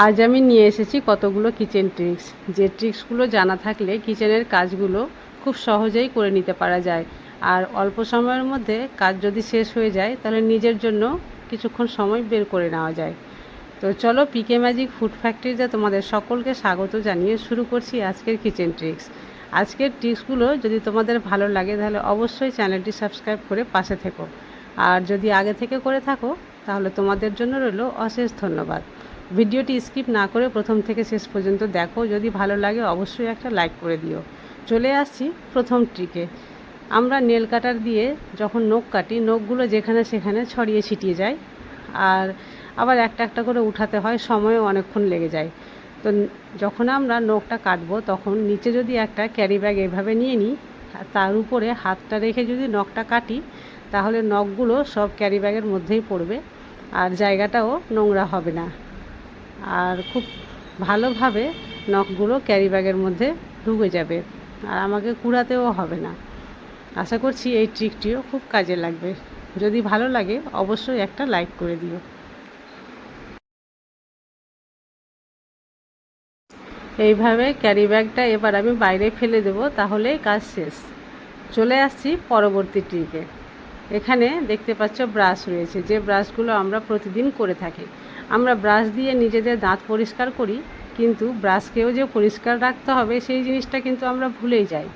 আজ আমি নিয়ে এসেছি কতগুলো কিচেন ট্রিক্স যে ট্রিক্সগুলো জানা থাকলে কিচেনের কাজগুলো খুব সহজেই করে নিতে পারা যায়। আর অল্প সময়ের মধ্যে কাজ যদি শেষ হয়ে যায়, তাহলে নিজের জন্য কিছুক্ষণ সময় বের করে নেওয়া যায়। তো চলো পিকে ম্যাজিক ফুড ফ্যাক্টরিতে তোমাদের সকলকে স্বাগত জানিয়ে শুরু করছি আজকের কিচেন ট্রিক্স আজকের ট্রিক্সগুলো যদি তোমাদের ভালো লাগে, তাহলে অবশ্যই চ্যানেলটি সাবস্ক্রাইব করে পাশে থেকো। আর যদি আগে থেকে করে থাকো, তাহলে তোমাদের জন্য রইল অশেষ ধন্যবাদ। ভিডিওটি স্কিপ না করে প্রথম থেকে শেষ পর্যন্ত দেখো। যদি ভালো লাগে অবশ্যই একটা লাইক করে দিও। চলে আসছি প্রথম ট্রিকে। আমরা নেল কাটার দিয়ে যখন নখ কাটি, নখগুলো যেখানে সেখানে ছড়িয়ে ছিটিয়ে যায়। আর আবার একটা একটা করে উঠাতে হয় সময়ও অনেকক্ষণ লেগে যায়। তো যখন আমরা নখটা কাটবো, তখন নিচে যদি একটা ক্যারি ব্যাগ এভাবে নিয়ে নিই, তার উপরে হাতটা রেখে যদি নখটা কাটি, তাহলে নখগুলো সব ক্যারি ব্যাগের মধ্যেই পড়বে। আর জায়গাটাও নোংরা হবে না। আর খুব ভালোভাবে নখগুলো ক্যারি ব্যাগের মধ্যে ঢুকে যাবে। আর আমাকে কুড়াতেও হবে না। আশা করছি এই ট্রিকটিও খুব কাজে লাগবে। যদি ভালো লাগে, অবশ্যই একটা লাইক করে দিও। এইভাবে ক্যারি ব্যাগটা এবার আমি বাইরে ফেলে দেব তাহলেই কাজ শেষ। চলে আসছি পরবর্তী ট্রিকে এখানে দেখতে পাচ্ছ ব্রাশ রয়েছে। যে ব্রাশগুলো আমরা প্রতিদিন করে থাকি। আমরা ব্রাশ দিয়ে নিজেদের দাঁত পরিষ্কার করি, কিন্তু ব্রাশকেও যে পরিষ্কার রাখতে হবে, সেই জিনিসটা কিন্তু আমরা ভুলেই যাই।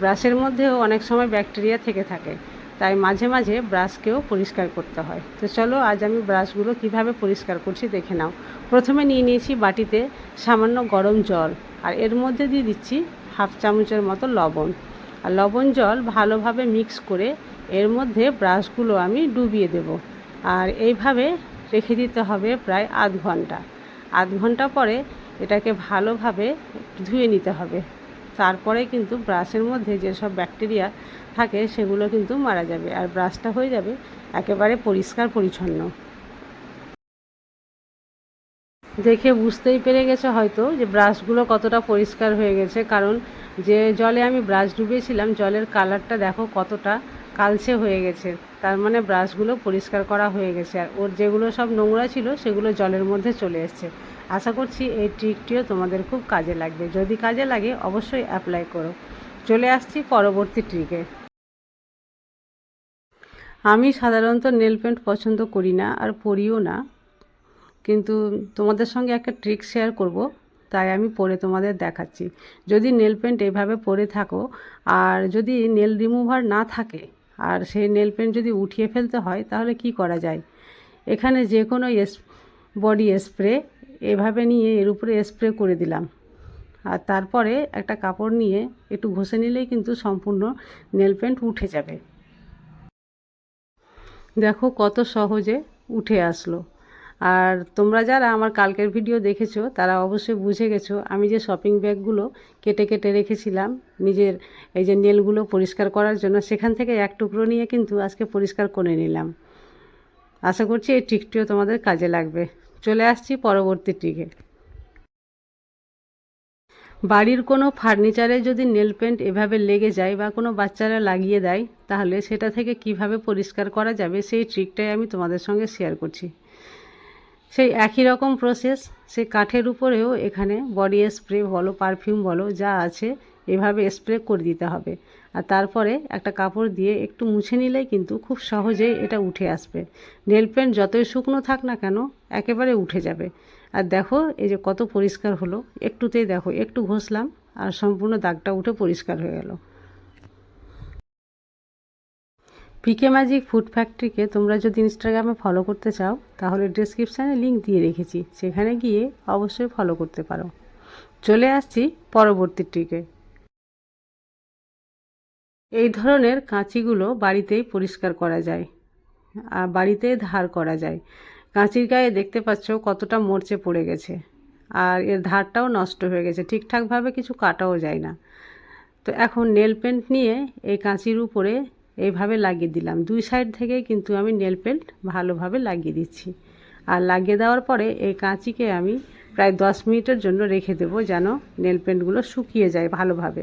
ব্রাশের মধ্যেও অনেক সময় ব্যাকটেরিয়া থেকে থাকে, তাই মাঝে মাঝে ব্রাশকেও পরিষ্কার করতে হয়। তো চলো আজ আমি ব্রাশগুলো কীভাবে পরিষ্কার করছি দেখে নাও। প্রথমে নিয়ে নিয়েছি বাটিতে সামান্য গরম জল, আর এর মধ্যে দিয়ে দিচ্ছি হাফ চামচের মতো লবণ। আর লবণ জল ভালোভাবে মিক্স করে এর মধ্যে ব্রাশগুলো আমি ডুবিয়ে দেব। আর এইভাবে রেখে দিতে হবে প্রায় আধ ঘণ্টা। আধ ঘণ্টা পরে এটাকে ভালোভাবে ধুয়ে নিতে হবে। তারপরে কিন্তু ব্রাশের মধ্যে যেসব ব্যাকটেরিয়া থাকে, সেগুলো কিন্তু মারা যাবে। আর ব্রাশটা হয়ে যাবে একেবারে পরিষ্কার পরিচ্ছন্ন। দেখে বুঝতেই পেরে গেছে হয়তো যে ব্রাশগুলো কতটা পরিষ্কার হয়ে গেছে। কারণ যে জলে আমি ব্রাশ ডুবিয়েছিলাম, জলের কালারটা দেখো কতটা কালচে হয়ে গেছে। তার মানে ব্রাশগুলো পরিষ্কার করা হয়ে গেছে। আর ওর যেগুলো সব নোংরা ছিল, সেগুলো জলের মধ্যে চলে এসছে। আশা করছি এই ট্রিকটিও তোমাদের খুব কাজে লাগবে। যদি কাজে লাগে, অবশ্যই অ্যাপ্লাই করো। চলে আসছি পরবর্তী ট্রিকে আমি সাধারণত নেল পেন্ট পছন্দ করি না আর পরিও না। কিন্তু তোমাদের সঙ্গে একটা ট্রিক শেয়ার করব, তাই আমি পরে তোমাদের দেখাচ্ছি। যদি নেল পেন্ট এইভাবে পরে থাকো, আর যদি নেল রিমুভার না থাকে আর সেই নেল পেন্ট যদি উঠিয়ে ফেলতে হয়, তাহলে কি করা যায়? এখানে যে কোনো বডি স্প্রে এভাবে নিয়ে এর উপরে স্প্রে করে দিলাম। আর তারপরে একটা কাপড় নিয়ে একটু ঘষে নিলেই কিন্তু সম্পূর্ণ নেল পেন্ট উঠে যাবে। দেখো কত সহজে উঠে আসলো। আর তোমরা যারা আমার কালকের ভিডিও দেখেছ, তারা অবশ্যই বুঝে গেছো আমি যে শপিং ব্যাগগুলো কেটে কেটে রেখেছিলাম, নিজের এই যে নেলগুলো পরিষ্কার করার জন্য, সেখান থেকে এক টুকরো নিয়ে কিন্তু আজকে পরিষ্কার করে নিলাম। আশা করছি এই ট্রিকটিও তোমাদের কাজে লাগবে। চলে আসছি পরবর্তী ট্রিকে বাড়ির কোনো ফার্নিচারে যদি নেল পেন্ট এভাবে লেগে যায় বা কোনো বাচ্চারা লাগিয়ে দেয়, তাহলে সেটা থেকে কীভাবে পরিষ্কার করা যাবে, সেই ট্রিকটাই আমি তোমাদের সঙ্গে শেয়ার করছি। সেই একই রকম প্রসেস সেই কাঠের উপরেও এখানে বডি স্প্রে বলো পারফিউম বলো, যা আছে, এভাবে স্প্রে করে দিতে হবে। আর তারপরে একটা কাপড় দিয়ে একটু মুছে নিলেই কিন্তু খুব সহজেই এটা উঠে আসবে। নেল পেন্ট যতই শুকনো থাক না কেন, একেবারে উঠে যাবে। আর দেখো, এই যে কত পরিষ্কার হলো। একটুতেই দেখো, একটু ঘষলাম, আর সম্পূর্ণ দাগটা উঠে পরিষ্কার হয়ে গেল। পিকে ম্যাজিক ফুড ফ্যাক্টরিকে তোমরা যদি ইনস্টাগ্রামে ফলো করতে চাও, তাহলে ডিসক্রিপশানে লিঙ্ক দিয়ে রেখেছি। সেখানে গিয়ে অবশ্যই ফলো করতে পারো। চলে আসছি পরবর্তী ট্রিকে এই ধরনের কাঁচিগুলো বাড়িতেই পরিষ্কার করা যায় আর বাড়িতেই ধার করা যায়। কাঁচির গায়ে দেখতে পাচ্ছ কতটা মরচে পড়ে গেছে, আর এর ধারটাও নষ্ট হয়ে গেছে, ঠিকঠাকভাবে কিছু কাটাও যায় না। তো এখন নেল পেন্ট নিয়ে এই কাঁচির উপরে এইভাবে লাগিয়ে দিলাম। দুই সাইড থেকেই কিন্তু আমি নেল পেন্ট ভালোভাবে লাগিয়ে দিচ্ছি। আর লাগিয়ে দেওয়ার পরে এই কাঁচিকে আমি প্রায় দশ মিনিটের জন্য রেখে দেবো যেন নেল পেন্টগুলো শুকিয়ে যায় ভালোভাবে।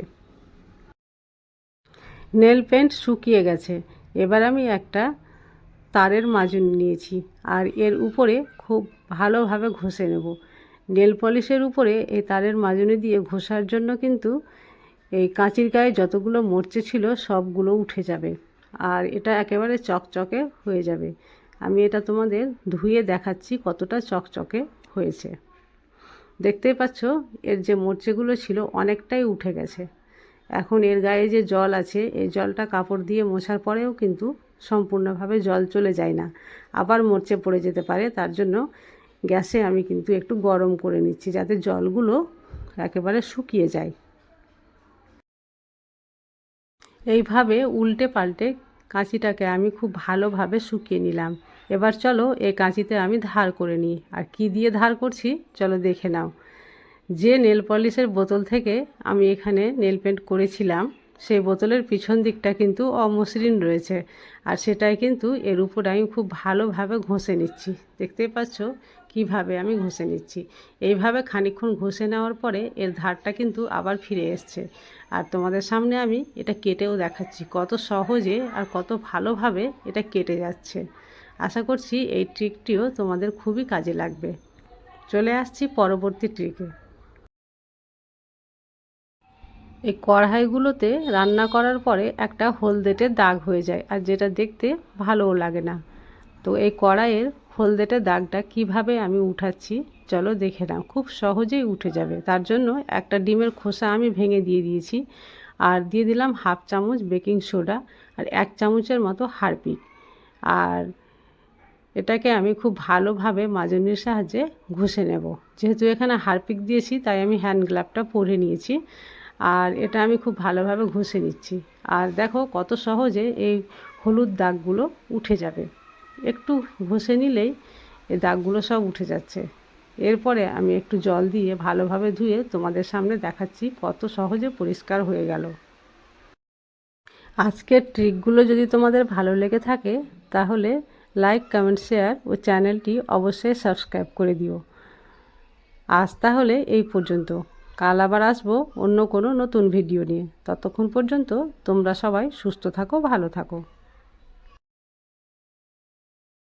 নেল পেন্ট শুকিয়ে গেছে। এবার আমি একটা তারের মাজুন নিয়েছি আর এর উপরে খুব ভালোভাবে ঘষে নেব। নেল পলিশের উপরে এই তারের মাজনি দিয়ে ঘষার জন্য কিন্তু এই কাঁচির গায়ে যতগুলো মরচে ছিল, সবগুলো উঠে যাবে। আর এটা একেবারে চকচকে হয়ে যাবে। আমি এটা তোমাদের ধুয়ে দেখাচ্ছি কতটা চকচকে হয়েছে। দেখতেই পাচ্ছ, এর যে মরচেগুলো ছিল অনেকটাই উঠে গেছে। এখন এর গায়ে যে জল আছে, এই জলটা কাপড় দিয়ে মোছার পরেও কিন্তু সম্পূর্ণভাবে জল চলে যায় না। আবার মরচে পড়ে যেতে পারে, তার জন্য গ্যাসে আমি কিন্তু একটু গরম করে নিচ্ছি, যাতে জলগুলো একেবারে শুকিয়ে যায়। এইভাবে উল্টে পাল্টে কাঁচিটাকে আমি খুব ভালোভাবে শুকিয়ে নিলাম। এবার চলো এই কাঁচিতে আমি ধার করে নিই। আর কি দিয়ে ধার করছি? চলো দেখে নাও। যে নেল পলিশের বোতল থেকে আমি এখানে নেল পেন্ট করেছিলাম, সেই বোতলের পিছন দিকটা কিন্তু অমসৃণ রয়েছে। আর সেটাই কিন্তু এর উপর আমি খুব ভালোভাবে ঘষে নিচ্ছি। দেখতেই পাচ্ছ কীভাবে আমি ঘষে নিচ্ছি। এইভাবে খানিক্ষণ ঘষে নেওয়ার পরে এর ধারটা কিন্তু আবার ফিরে এসছে। আর তোমাদের সামনে আমি এটা কেটেও দেখাচ্ছি। কত সহজে আর কত ভালোভাবে এটা কেটে যাচ্ছে। আশা করছি এই ট্রিকটিও তোমাদের খুবই কাজে লাগবে। চলে আসছি পরবর্তী ট্রিকে এই কড়াইগুলোতে রান্না করার পরে একটা হলদেটে দাগ হয়ে যায় আর যেটা দেখতে ভালোও লাগে না। তো এই কড়াইয়ের হলদেটে দাগটা কীভাবে আমি উঠাচ্ছি, চলো দেখে নাও। খুব সহজেই উঠে যাবে। তার জন্য একটা ডিমের খোসা আমি ভেঙে দিয়ে দিয়েছি। আর দিয়ে দিলাম হাফ চামচ বেকিং সোডা আর এক চামচের মতো হারপিক। আর এটাকে আমি খুব ভালোভাবে মাজনির সাহায্যে ঘষে নেব। যেহেতু এখানে হারপিক দিয়েছি, তাই আমি হ্যান্ড গ্লাভটা পরে নিয়েছি। আর এটা আমি খুব ভালোভাবে ঘষে নিচ্ছি। আর দেখো কত সহজে এই হলুদ দাগগুলো উঠে যাবে। একটু ঘষে নিলেই এই দাগগুলো সব উঠে যাচ্ছে। এরপরে আমি একটু জল দিয়ে ভালোভাবে ধুয়ে তোমাদের সামনে দেখাচ্ছি কত সহজে পরিষ্কার হয়ে গেল। আজকের ট্রিকগুলো যদি তোমাদের ভালো লেগে থাকে, তাহলে লাইক, কমেন্ট, শেয়ার ও চ্যানেলটি অবশ্যই সাবস্ক্রাইব করে দিও। আজ তাহলে এই পর্যন্ত। কাল আবার আসব অন্য কোনো নতুন ভিডিও নিয়ে। ততক্ষণ পর্যন্ত তোমরা সবাই সুস্থ থাকো, ভালো থাকো।